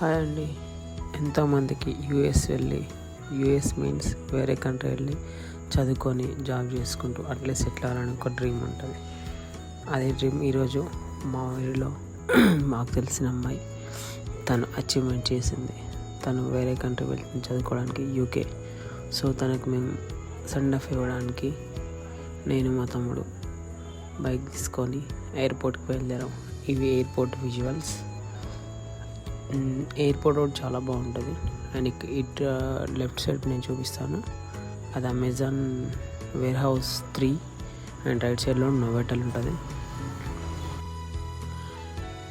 Hi అండి. ఎంతోమందికి US వెళ్ళి యూఎస్ మీన్స్ వేరే కంట్రీ వెళ్ళి చదువుకొని జాబ్ చేసుకుంటూ అట్లే సెటిల్ అవ్వాలని ఒక డ్రీమ్ ఉంటుంది. అదే డ్రీమ్ ఈరోజు మా ఊరిలో మాకు తెలిసిన అమ్మాయి తను అచీవ్మెంట్ చేసింది. తను వేరే కంట్రీ వెళ్ళి చదువుకోవడానికి యూకే. సో తనకు మేము సెండ్ ఆఫ్ ఇవ్వడానికి నేను మా తమ్ముడు బైక్ తీసుకొని ఎయిర్పోర్ట్కి బయలుదేరాం. ఇవి ఎయిర్పోర్ట్ విజువల్స్. ఎయిర్పోర్ట్ రోడ్ చాలా బాగుంటుంది. అండ్ ఇక్- ఇట్ లెఫ్ట్ సైడ్ నేను చూపిస్తాను. అది Amazon warehouse three and right సైడ్లో నోవెటల్ ఉంటుంది.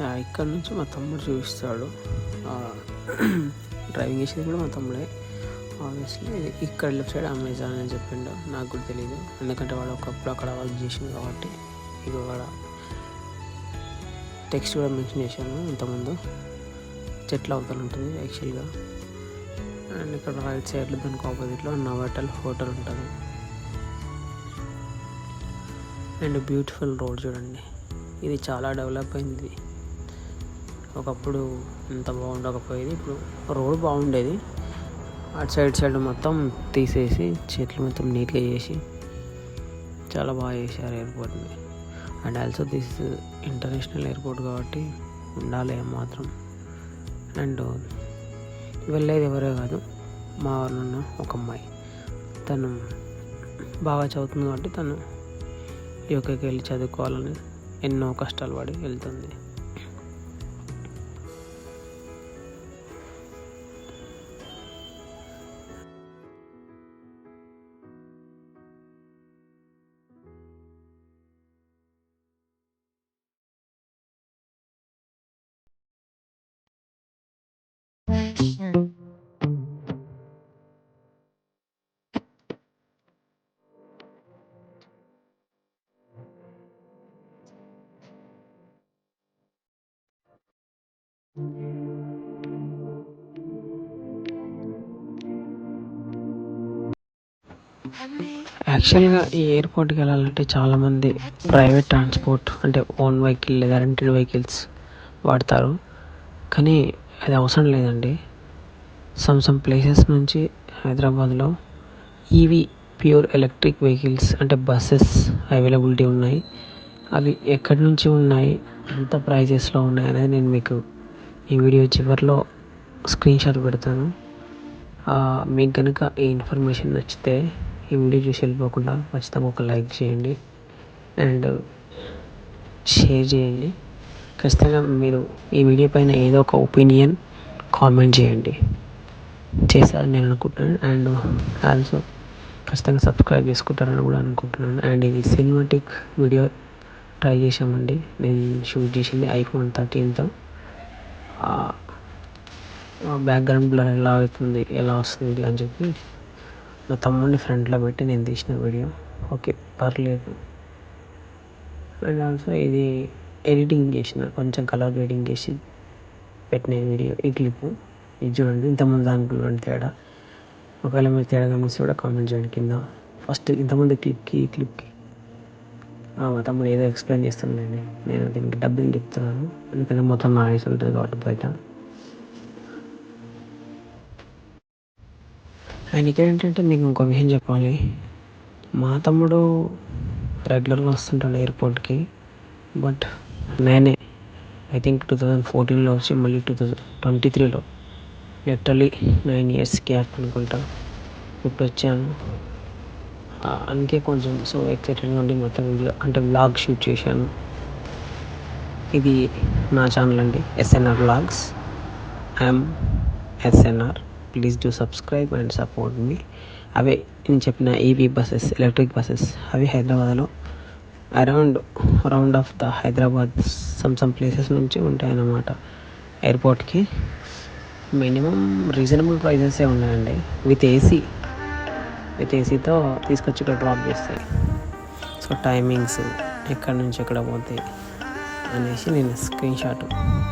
ఇక్కడ నుంచి మా తమ్ముడు చూపిస్తాడు. డ్రైవింగ్ చేసేది కూడా మా తమ్ముడే. ఆబ్వియస్లీ ఇక్కడ లెఫ్ట్ సైడ్ అమెజాన్ అని చెప్పిండు. నాకు కూడా తెలియదు ఎందుకంటే వాడు ఒకప్పుడు అక్కడ వర్క్ చేసింది కాబట్టి. ఇక టెక్స్ట్ కూడా మెన్షన్ చేశాను ఇంతకుముందు. చెట్ల అవతల ఉంటుంది యాక్చువల్గా అండ్ ఇక్కడ రైట్ సైడ్లో దానికి ఆపోజిట్లో నవాటల్ హోటల్ ఉంటుంది. అండ్ బ్యూటిఫుల్ రోడ్ చూడండి. ఇది చాలా డెవలప్ అయింది. ఒకప్పుడు ఇంత బాగుండకపోయేది ఇప్పుడు రోడ్ బాగుండేది. అటు సైడ్ సైడ్ మొత్తం తీసేసి చెట్లు మొత్తం నీట్గా చేసి చాలా బాగా చేశారు ఎయిర్పోర్ట్ని and also this international airport కాబట్టి ఉండాలి మాత్రం అండ్ వెళ్ళేది ఎవరే కాదు. మా వాళ్ళు ఉన్న ఒక అమ్మాయి. తను బాగా చదువుతుంది కాబట్టి తను యూకేకి వెళ్ళి చదువుకోవాలని ఎన్నో కష్టాలు పడి వెళ్తుంది. యాక్చువల్గా ఈ ఎయిర్పోర్ట్కి వెళ్ళాలంటే చాలామంది ప్రైవేట్ ట్రాన్స్పోర్ట్ అంటే ఓన్ వెహికల్ లేదా రెంటెడ్ వెహికల్స్ వాడతారు. కానీ అది అవసరం లేదండి. సమ్ సమ్ ప్లేసెస్ నుంచి హైదరాబాద్లో ఈవీ ప్యూర్ ఎలక్ట్రిక్ వెహికల్స్ అంటే బస్సెస్ అవైలబిలిటీ ఉన్నాయి. అవి ఎక్కడి నుంచి ఉన్నాయి ఎంత ప్రైజెస్లో ఉన్నాయి అనేది నేను మీకు ఈ వీడియో చివరిలో స్క్రీన్ షాట్ పెడతాను మీకు కనుక ఈ ఇన్ఫర్మేషన్ నచ్చితే ఈ వీడియో చూసి వెళ్ళిపోకుండా ఖచ్చితంగా ఒక లైక్ చేయండి అండ్ షేర్ చేయండి. ఖచ్చితంగా మీరు ఈ వీడియో పైన ఏదో ఒక ఒపీనియన్ కామెంట్ చేయండి. చేస్తారని నేను అనుకుంటున్నాను. అండ్ ఆల్సో ఖచ్చితంగా సబ్స్క్రైబ్ చేసుకుంటారని కూడా అనుకుంటున్నాను. అండ్ ఇది సినిమాటిక్ వీడియో ట్రై చేసామండి నేను షూట్ చేసింది ఐఫోన్ థర్టీన్తో. బ్యాక్గ్రౌండ్ బ్లర్ ఎలా అవుతుంది ఎలా వస్తుంది అని చెప్పి నా తమ్ముడిని ఫ్రంట్లో పెట్టి నేను తీసిన వీడియో. ఓకే పర్లేదు. అండ్ ఆల్సో ఇది ఎడిటింగ్ చేసిన కొంచెం కలర్ గ్రేడింగ్ చేసి పెట్టిన వీడియో ఈ క్లిప్. ఇది చూడండి ఇంతకుముందు దానికి చూడండి తేడా. ఒకవేళ మీరు తేడా గమనిస్తే కూడా కామెంట్ చేయండి కింద. ఫస్ట్ ఇంతకుముందు క్లిప్కి ఈ క్లిప్కి. మా తమ్ముడు ఏదో ఎక్స్ప్లెయిన్ చేస్తుందండి నేను దీనికి డబ్బింగ్ చెప్తున్నాను. ఎందుకంటే మొత్తం నాయిస్ ఉంటుంది కాబట్టి బయట. ఆయనకి ఏంటంటే మీకు ఇంకో విషయం చెప్పాలి. మా తమ్ముడు రెగ్యులర్గా వస్తుంటాడు ఎయిర్పోర్ట్కి బట్ నేనే. ఐ థింక్ టూ థౌజండ్ ఫోర్టీన్లో వచ్చి మళ్ళీ టూ థౌజండ్ ట్వంటీ త్రీలో లిటరలీ నైన్ ఇయర్స్ గ్యాప్ అనుకుంటా. ఇప్పుడు వచ్చాను. అందుకే కొంచెం సో ఎక్సైటెడ్గా ఉండి మొత్తం అంటే వ్లాగ్ షూట్ చేశాను. ఇది నా ఛానల్ అండి SNR vlogs. I'm SNR. Please do subscribe and support మీ అవే నేను చెప్పిన ఈవీ బస్సెస్ ఎలక్ట్రిక్ బస్సెస్ అవి హైదరాబాద్లో around around of the Hyderabad some some places నుంచి ఉంటాయన్నమాట. ఎయిర్పోర్ట్కి మినిమం రీజనబుల్ ప్రైజెసే ఉన్నాయండి. విత్ ఏసీ విత్ ఏసీతో తీసుకొచ్చి ఇక్కడ డ్రాప్ చేస్తాయి. సో టైమింగ్స్ ఎక్కడి నుంచి ఎక్కడ పోతాయి అనేసి నేను స్క్రీన్ షాట్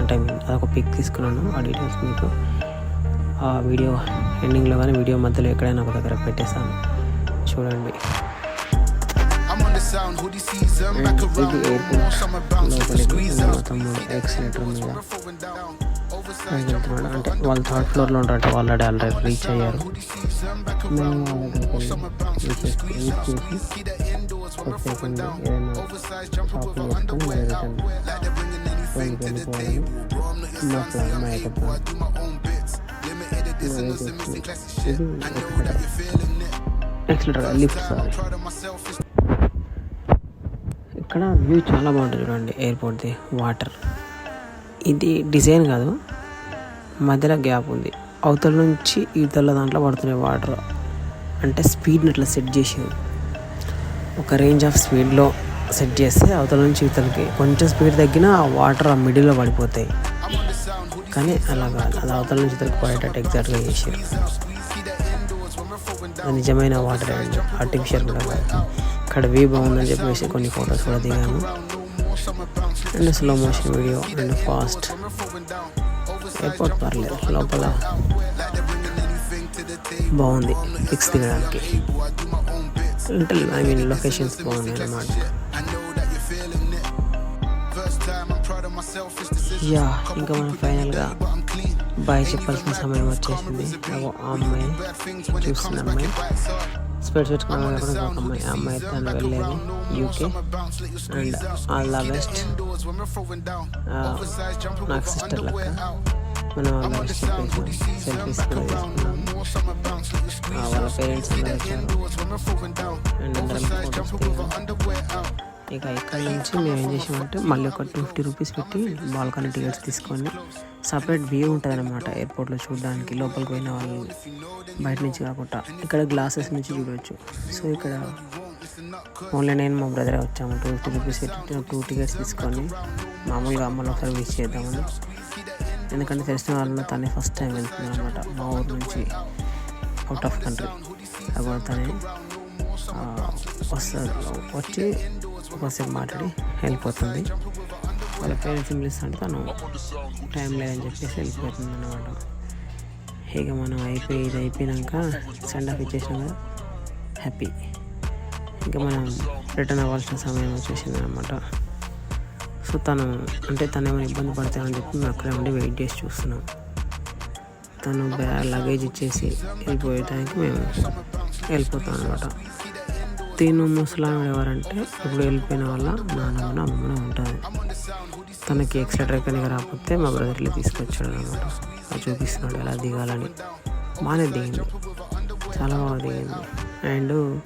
అంటే అదొక పిక్ తీసుకున్నాను ఆ డీటెయిల్స్ మీకు. వీడియో ఎండింగ్లో కానీ వీడియో మధ్యలో ఎక్కడైనా ఒక దగ్గర పెట్టేస్తాను చూడండి. I'm on the sound, hoodie ఇది ఎయిర్పోర్ట్ ఎక్సిలేటర్ మీద. వెళ్తున్నాడు అంటే వాళ్ళు థర్డ్ ఫ్లోర్లో ఉంటారంట. ఆల్రెడీ ఆల్రెడీ రీచ్ అయ్యారు. మేము సారీ ఇక్కడ వ్యూ చాలా బాగుంటుంది చూడండి ఎయిర్పోర్ట్ది వాటర్ ఇది డిజైన్ కాదు మధ్యలో గ్యాప్ ఉంది. అవతల నుంచి ఇవతల దాంట్లో పడుతున్నాయి వాటర్ అంటే స్పీడ్ని అట్లా సెట్ చేసారు ఒక రేంజ్ ఆఫ్ స్పీడ్లో సెట్ చేస్తే అవతల నుంచి ఇవతలకి. కొంచెం స్పీడ్ తగ్గినా ఆ వాటర్ ఆ మిడిల్లో పడిపోతాయి. కానీ అలా కాదు అది అవతల నుంచి ఇతరకు ఎగ్జాక్ట్గా చేసారు నిజమైన వాటర్ అండి ఆర్టిఫిషియల్ కూడా కాదు. ఇక్కడ వ్యూ బాగుందని చెప్పేసి కొన్ని ఫొటోస్ కూడా దిగాను and slow motion video and fast airport పర్లేదు లోపల బాగుంది పిక్స్ దిగడానికి. అంటే ఐ మీన్ లొకేషన్స్ బాగున్నాయి అన్నమాట యా ఇంకా మనం ఫైనల్గా బాయ్ చెప్పాల్సిన సమయం వచ్చేసింది. ఆ అమ్మాయి చూస్తున్న అమ్మాయి. స్పెట్స్ పెట్టుకున్న ఒక అమ్మాయి. ఆ అమ్మాయి తను వెళ్ళేది UK and all the best నాకు సిస్టర్ లెక్క. మనం ఆల్ ద బెస్ట్ చెప్పేసి సెల్ఫీస్ కూడా తీసుకున్నాము వాళ్ళ పేరెంట్స్ అందరూ వచ్చారు. అండ్ అందరం ఫోటోస్ ఇక ఇక్కడ నుంచి మేము ఏం చేసామంటే మళ్ళీ ఒక టూ ఫిఫ్టీ రూపీస్ పెట్టి బాల్కనీ టికెట్స్ తీసుకొని సపరేట్ వ్యూ ఉంటుంది అనమాట ఎయిర్పోర్ట్లో చూడడానికి లోపలికి పోయిన వాళ్ళు బయట నుంచి కాకుండా. ఇక్కడ గ్లాసెస్ నుంచి చూడవచ్చు సో ఇక్కడ ఓన్లీ నేను మా బ్రదర్ వచ్చాము. టూ ఫిఫ్టీ రూపీస్ పెట్టి టూ టికెట్స్ తీసుకొని మామూలుగా మళ్ళీ ఒకసారి విష్ చేద్దామని. ఎందుకంటే తెలిసిన వాళ్ళు తనే ఫస్ట్ టైం వెళ్తుంది అనమాట మా ఊరు నుంచి అవుట్ ఆఫ్ కంట్రీ. అప్పుడు తనే వస్తారు వచ్చి ఒకసేపు మాట్లాడి వెళ్ళిపోతుంది. వాళ్ళ పేరెంట్స్ పిలుస్తుంటే తను టైం లేదని చెప్పేసి వెళ్ళిపోతుంది అనమాట ఇక మనం అయిపోయి ఇది అయిపోయినాక సెండ్ ఆఫ్ ఇచ్చేసినాక హ్యాపీ ఇంకా మనం రిటర్న్ అవ్వాల్సిన సమయం వచ్చేసింది అనమాట సో తను అంటే తను ఏమైనా ఇబ్బంది పడతాయని చెప్పి మేము అక్కడే ఉండి వెయిట్ చేసి చూస్తున్నాం. తను బ్యా లగేజ్ ఇచ్చేసి వెళ్ళిపోయే టైంకి మేము వెళ్ళిపోతాం అనమాట తిను ముసలామె ఎవరంటే ఇప్పుడు వెళ్ళిపోయిన వాళ్ళ నాన్నమ్మన అమ్మమ్మన ఉంటుంది. తనకి ఎక్స్ట్రా కనుక రాకపోతే మా బ్రదర్లు తీసుకొచ్చాడు అనమాట. చూపిస్తున్నాడు ఎలా దిగాలని. బాగానే దిగింది. చాలా బాగా దిగింది. అండ్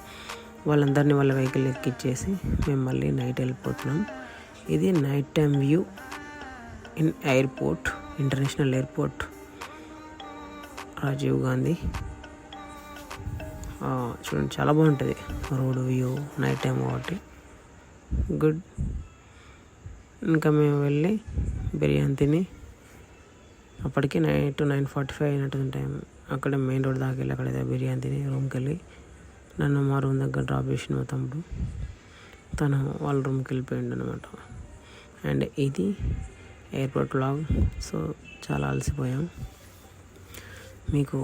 వాళ్ళందరినీ వాళ్ళ వెహికల్ ఎక్కిచ్చేసి మేము మళ్ళీ నైట్ వెళ్ళిపోతున్నాం. ఇది night time view in airport international airport. Rajiv Gandhi. చూడండి చాలా బాగుంటుంది. రోడ్ వ్యూ నైట్ టైం కాబట్టి. గుడ్ ఇంకా మేము వెళ్ళి బిర్యానీ తిని అప్పటికి నైట్ నైన్ ఫార్టీ ఫైవ్ అయినట్టుంది టైం అక్కడ మెయిన్ రోడ్ దాకా వెళ్ళి అక్కడ ఏదో బిర్యానీ తిని రూమ్కి వెళ్ళి నన్ను మా రూమ్ దగ్గర డ్రాప్ చేసిన మా తమ్ముడు. తను వాళ్ళ రూమ్కి వెళ్ళిపోయిండు అనమాట అండ్ ఇది ఎయిర్పోర్ట్ లాగ్ సో చాలా అలసిపోయాం. మీకు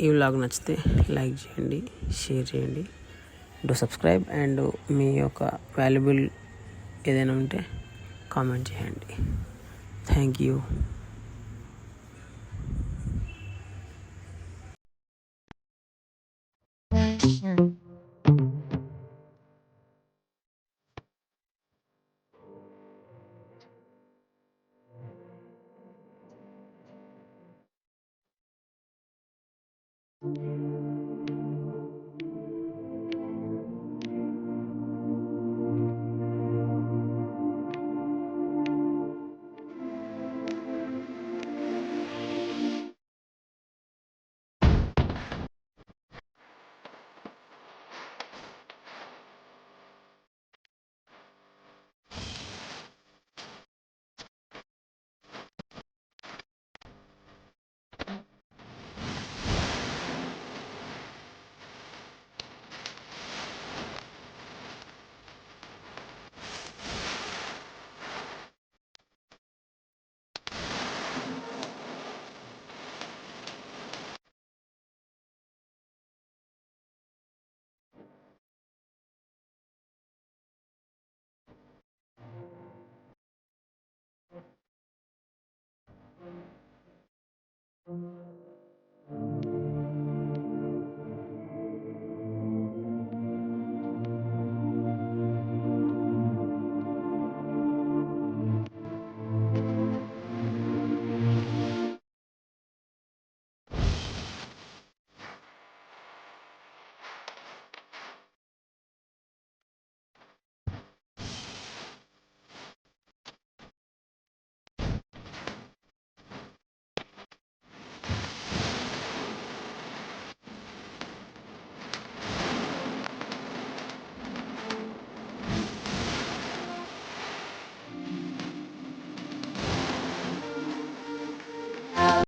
ఈ వ్లాగ్ నచ్చితే లైక్ చేయండి షేర్ చేయండి. డూ సబ్స్క్రైబ్ అండ్ మీ యొక్క వాల్యుబుల్ ఏదైనా ఉంటే కామెంట్ చేయండి. Thank you.